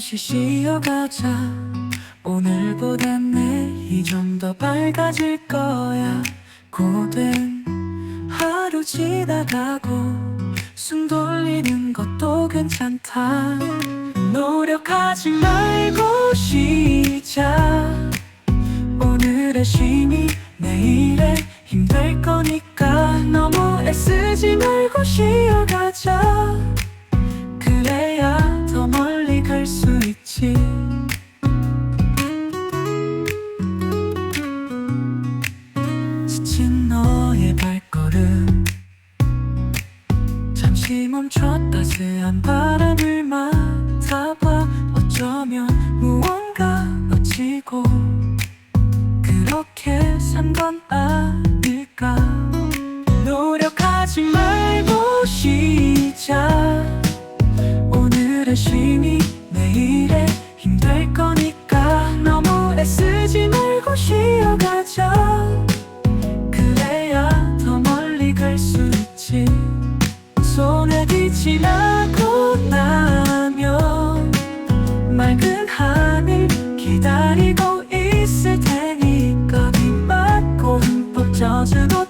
잠시 쉬어가자. 오늘보다 내일이 좀 더 밝아질 거야. 고된 하루 지나가고 숨 돌리는 것도 괜찮다. 노력하지 말고 쉬자. 오늘의 쉼이 내일의 힘 될 거니까 너무 애쓰지 말고 쉬어가자 잠시 멈춰 따스한 바람을 맡아봐. 어쩌면 무언가 놓치고 그렇게 산 건 아닐까? 노력하지 말고 쉬자. 오늘의 쉼이 내일의 힘될 거니까 너무 애쓰지 말고 쉬어가자. 그래야 더 멀리 갈 수 있지 소나기 지나고 나면 맑은 하늘 기다리고 있을 테니까 비 맞고 흠뻑 젖은 옷